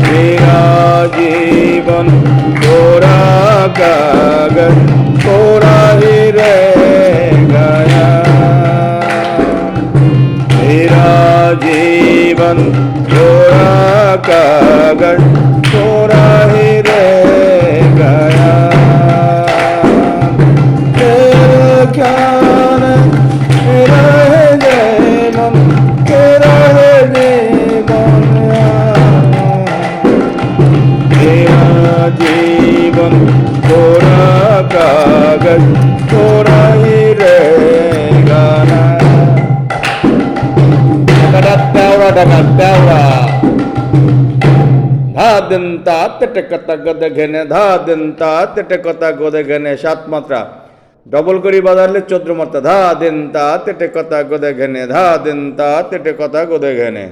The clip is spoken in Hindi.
मेरा जीवन थोड़ा कागज़ थोड़ा ही रह गया। मेरा जीवन थोड़ा कागज़ थोड़ा ही रह गया। तेरा ख्याल जीवन थोड़ा कागज थोड़ा ही रहेगा ना Dagat peora dagat peora ধা দিন তা তেটে কথা গদে ঘেনে ধা দিন তা তেটে কথা গদে ঘেনে সাত মাত্রা ডবল করি বাজারলে চোদ্দ মাত্রা ধা দিন তা তেটে কথা গদে ঘেনে ধা দিন তা তেটে কথা গদে ঘেনে